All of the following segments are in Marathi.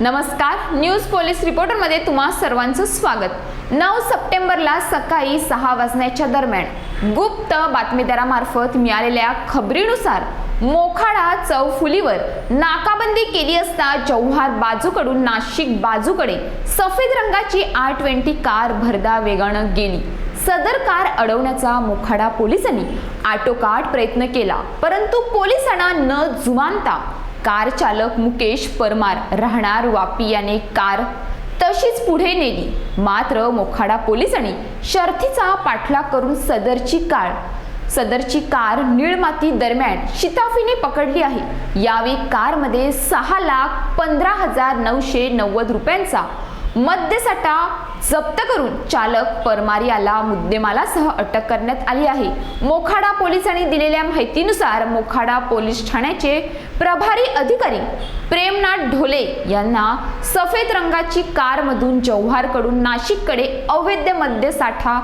नमस्कार न्यूज पोलीस रिपोर्टरमध्ये तुम्हा सर्वांचं स्वागत. नऊ सप्टेंबरला सकाळी सहा वाजण्याच्या दरम्यान गुप्त बातमीदारामार्फत मिळालेल्या खबरीनुसार मोखाडा चौफुलीवर नाकाबंदी केली असता जव्हार बाजूकडून नाशिक बाजूकडे सफेद रंगाची आर ट्वेंटी कार भरदा वेगानं गेली. सदर कार अडवण्याचा मोखाडा पोलिसांनी आटोकाट प्रयत्न केला परंतु पोलिसांना न जुमानता कार चालक मुकेश परमार राहणार वापी याने कार. तशीच पुढे नेली. मात्र मोखाडा पोलिसांनी शर्थीचा पाठलाग करून सदरची कार. सदरची कार निळमाती दरम्यान शिताफीने पकडली आहे. यावेळी कारमध्ये सहा लाख पंधरा हजार नऊशे नव्वद रुपयांचा मद्यसाठा जप्त करून चालक परमार याला मुद्देमालासह अटक करण्यात आली आहे. मोखाडा पोलिसांनी दिलेल्या माहितीनुसार मोखाडा पोलीस ठाण्याचे प्रभारी अधिकारी प्रेमनाथ ढोले यांना सफेद रंगाची कारमधून जव्हारकडून नाशिककडे अवैध मद्यसाठा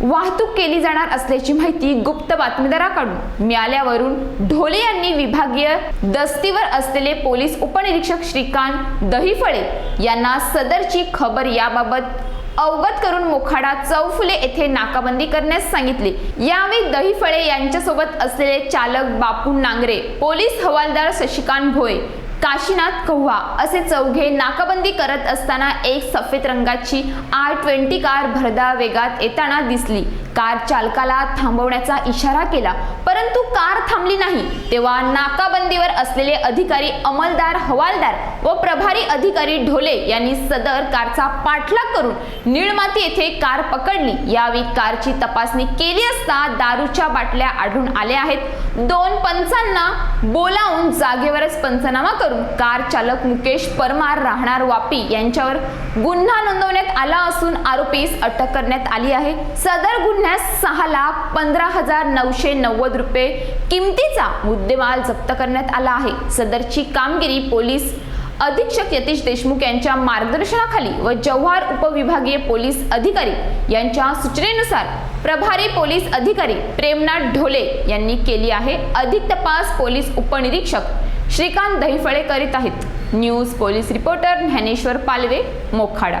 वाहतूक केली जाणार असल्याची माहिती गुप्त बातमीदाराकडून मिळाल्यावरून ढोले यांनी विभागीय दस्तीवर असलेले पोलीस उपनिरीक्षक श्रीकांत दहिफळे यांना सदरची खबर याबाबत अवगत करून मोखाडा चौफुले येथे नाकाबंदी करण्यास सांगितले. यावेळी दहिफळे यांच्यासोबत असलेले चालक बापू नांगरे पोलीस हवालदार शशिकांत भोये काशीनाथ कव्हा असे चौघे नाकाबंदी करत असताना एक सफेद रंगाची आय ट्वेंटी कार भरदा वेगात येताना दिसली. कार चालकाला थांबवण्याचा इशारा केला. परंतु कार थांबली नाही. तेव्हा नाकाबंदीवर असलेले अधिकारी अंमलदार हवालदार व प्रभारी अधिकारी ढोले यांनी सदर कारचा पाठलाग करून निळमाती येथे कार पकडली. यावेळी कारची तपासणी केली असता दारूच्या बाटल्या आढळून आल्या आहेत. दोन पंचांना बोलावून जागेवरच पंचनामा करून कार चालक मुकेश परमार राहणार वापी यांच्यावर गुन्हा नोंदवण्यात आला असून आरोपीस अटक करण्यात आली आहे. सदर गुन्हा महिन्यात सहा लाख पंधरा हजार नऊशे नव्वद रुपये किमतीचा मुद्देमाल जप्त करण्यात आला आहे. सदरची कामगिरी पोलीस अधीक्षक यतीश देशमुख यांच्या मार्गदर्शनाखाली व जव्हार उपविभागीय पोलीस अधिकारी यांच्या सूचनेनुसार प्रभारी पोलीस अधिकारी प्रेमनाथ ढोले यांनी केली आहे. अधिक तपास पोलीस उपनिरीक्षक श्रीकांत दहिफळे करीत आहेत. News police reporter Dnyaneshwar Palve Mokhada.